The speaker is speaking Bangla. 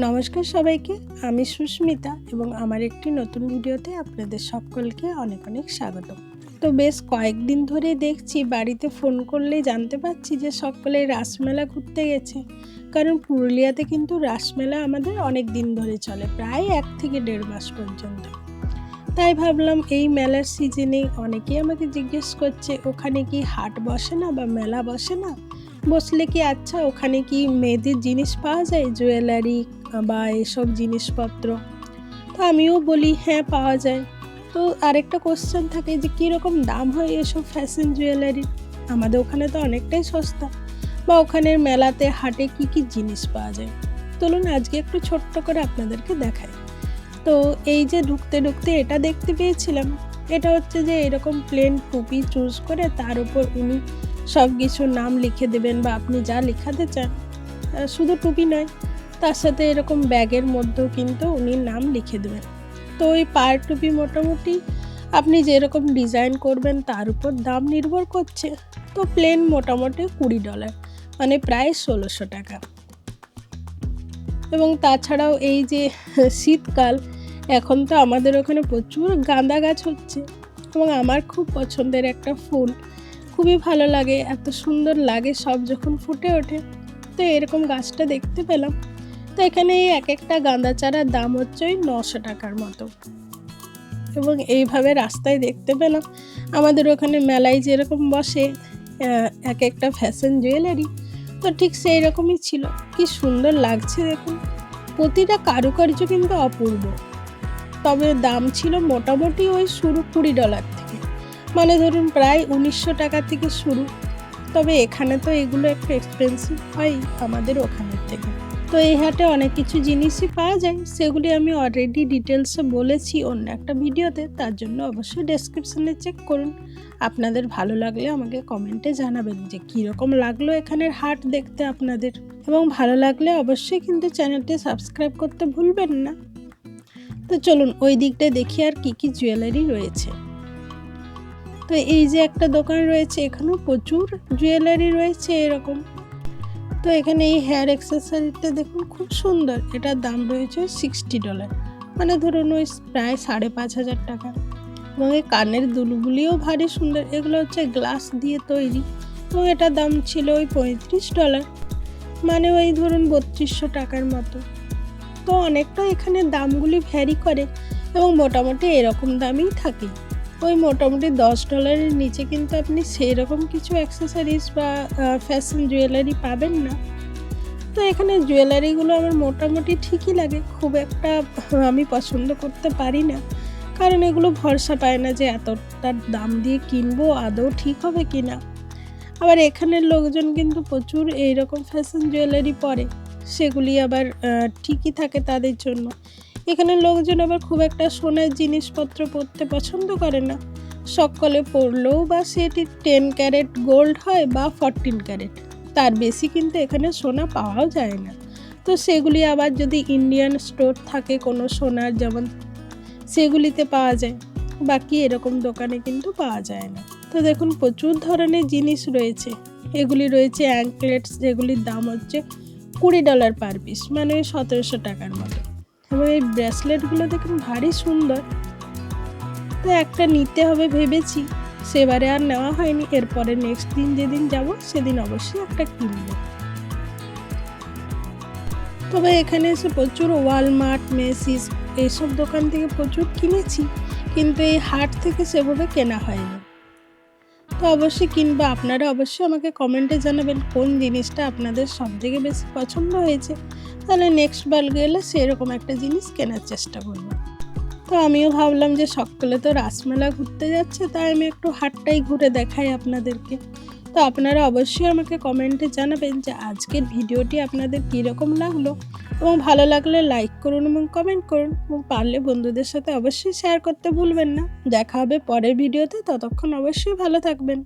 নমস্কার সবাইকে, আমি সুস্মিতা এবং আমার একটি নতুন ভিডিওতে আপনাদের সকলকে অনেক অনেক স্বাগত। তো বেশ কয়েকদিন ধরে দেখছি বাড়িতে ফোন করলেই জানতে পারছি যে সকলে রাসমেলা ঘুরতে গেছে। কারণ পুরুলিয়াতে কিন্তু রাসমেলা আমাদের অনেক দিন ধরে চলে, প্রায় এক থেকে দেড় মাস পর্যন্ত। তাই ভাবলাম এই মেলার সিজনে অনেকেই আমাকে জিজ্ঞেস করছে, ওখানে কি হাট বসে না বা মেলা বসে না? বসলে কি আচ্ছা ওখানে কি মেয়েদের জিনিস পাওয়া যায়? জুয়েলারি বা এসব জিনিসপত্র। তো আমিও বলি হ্যাঁ পাওয়া যায়। তো আরেকটা কোশ্চেন থাকে যে, কীরকম দাম হয় এসব ফ্যাশন জুয়েলারি আমাদের ওখানে তো অনেকটাই সস্তা। বা ওখানের মেলাতে, হাটে কি কি জিনিস পাওয়া যায়? চলুন আজকে একটু ছোট্ট করে আপনাদেরকে দেখাই। তো এই যে ঢুকতে ঢুকতে এটা দেখতে পেয়েছিলাম। এটা হচ্ছে যে, এরকম প্লেন টুপি চুজ করে তার উপর উনি সব কিছুর নাম লিখে দেবেন বা আপনি যা লেখাতে চান। শুধু টুপি নয় তার সাথে এরকম ব্যাগের মধ্যেও কিন্তু উনি নাম লিখে দেবেন। তো ওই পায়ের টুপি মোটামুটি আপনি যেরকম ডিজাইন করবেন তার উপর দাম নির্ভর করছে। তো প্লেন মোটামুটি কুড়ি ডলার মানে প্রায় ষোলোশো টাকা। এবং তাছাড়াও এই যে শীতকাল, এখন তো আমাদের ওখানে প্রচুর গাঁদা গাছ হচ্ছে। এবং আমার খুব পছন্দের একটা ফুল, খুবই ভালো লাগে, এত সুন্দর লাগে সব যখন ফুটে ওঠে। তো এরকম গাছটা দেখতে পেলাম। তো এখানে এক একটা গাঁদা চারার দাম হচ্ছে ওই নশো টাকার মতো। এবং এইভাবে রাস্তায় দেখতে পেলাম। আমাদের ওখানে মেলায় যেরকম বসে এক একটা ফ্যাশন জুয়েলারি তো ঠিক সেই রকমই ছিল। কি সুন্দর লাগছে দেখুন। প্রতিটা কারুকার্য কিন্তু অপূর্ব। তবে দাম ছিল মোটামুটি ওই শুরু কুড়ি ডলার থেকে। মানে ধরুন প্রায় উনিশশো টাকা থেকে শুরু। তবে এখানে তো এগুলো একটু এক্সপেন্সিভ হয় আমাদের ওখানের থেকে। তো এই হাটে অনেক কিছু জিনিসই পাওয়া যায়। সেগুলি আমি অলরেডি ডিটেলসে বলেছি অন্য একটা ভিডিওতে। তার জন্য অবশ্যই ডেসক্রিপশনে চেক করুন। আপনাদের ভালো লাগলে আমাকে কমেন্টে জানাবেন যে কীরকম লাগল এখানের হাট দেখতে আপনাদের। এবং ভালো লাগলে অবশ্যই কিন্তু চ্যানেলটি সাবস্ক্রাইব করতে ভুলবেন না। তো চলুন ওই দিকটায় দেখি আর কি কি জুয়েলারি রয়েছে। তো এই যে একটা দোকান রয়েছে, এখানেও প্রচুর জুয়েলারি রয়েছে এরকম। তো এখানে এই হেয়ার অ্যাক্সেসরিটা দেখুন, খুব সুন্দর। এটার দাম রয়েছে সিক্সটি ডলার মানে ধরুন ওই প্রায় সাড়ে পাঁচ হাজার টাকা। এবং এই কানের দুলগুলিও ভারী সুন্দর। এগুলো হচ্ছে গ্লাস দিয়ে তৈরি। এবং এটার দাম ছিল ওই পঁয়ত্রিশ ডলার মানে ওই ধরুন বত্রিশশো টাকার মতো। তো অনেকটা এখানে দামগুলি ভ্যারি করে। এবং মোটামুটি এরকম দামই থাকে। ওই মোটামুটি দশ ডলারের নিচে কিন্তু আপনি সেই রকম কিছু অ্যাক্সেসরিজ বা ফ্যাশন জুয়েলারি পাবেন না। তো এখানে জুয়েলারিগুলো আমার মোটামুটি ঠিকই লাগে। খুব একটা আমি পছন্দ করতে পারি না। কারণ এগুলো ভরসা পায় না যে এতটা দাম দিয়ে কিনবো, আদৌ ঠিক হবে কি না আবার এখানের লোকজন কিন্তু প্রচুর এইরকম ফ্যাশন জুয়েলারি পরে। সেগুলি আবার ঠিকই থাকে তাদের জন্য। এখানে লোকজন আবার খুব একটা সোনার জিনিসপত্র পরতে পছন্দ করে না। সকলে পরলেও বা সেটি টেন ক্যারেট গোল্ড হয় বা ফরটিন ক্যারেট তার বেশি কিন্তু এখানে সোনা পাওয়াও যায় না। তো সেগুলি আবার যদি ইন্ডিয়ান স্টোর থাকে কোনো সোনার যেমন সেগুলিতে পাওয়া যায়, বাকি এরকম দোকানে কিন্তু পাওয়া যায় না। তো দেখুন, প্রচুর ধরনের জিনিস রয়েছে। এগুলি রয়েছে অ্যাঙ্কলেটস যেগুলির দাম হচ্ছে কুড়ি ডলার পার পিস মানে সতেরোশো টাকার মতো। এবং এই ব্রেসলেটগুলো দেখুন, ভারী সুন্দর। তো একটা নিতে হবে ভেবেছি, সেবারে আর নেওয়া হয়নি। এরপরে নেক্সট দিন যেদিন যাব, সেদিন অবশ্যই একটা কিনবো। তবে এখানে এসে প্রচুর ওয়ালমার্ট, মেসিস এইসব দোকান থেকে প্রচুর কিনেছি, কিন্তু এই হাট থেকে সেভাবে কেনা হয়নি। তো অবশ্যই কিনবা। আপনারা অবশ্যই আমাকে কমেন্টে জানাবেন কোন জিনিসটা আপনাদের সব থেকে বেশি পছন্দ হয়েছে। তাহলে নেক্সট বার গেলে সেরকম একটা জিনিস কেনার চেষ্টা করব। তো আমিও ভাবলাম যে সকালে তো রাসমেলা ঘুরতে যাচ্ছে, তাই আমি একটু হাটটাই ঘুরে দেখাই আপনাদেরকে। তো আপনারা অবশ্যই আমাকে কমেন্টে জানাবেন যে আজকের ভিডিওটি আপনাদের কীরকম লাগল এবং ভালো লাগলে লাইক করুন এবং কমেন্ট করুন এবং পারলে বন্ধুদের সাথে অবশ্যই শেয়ার করতে ভুলবেন না। দেখা হবে পরের ভিডিওতে, ততক্ষণ অবশ্যই ভালো থাকবেন।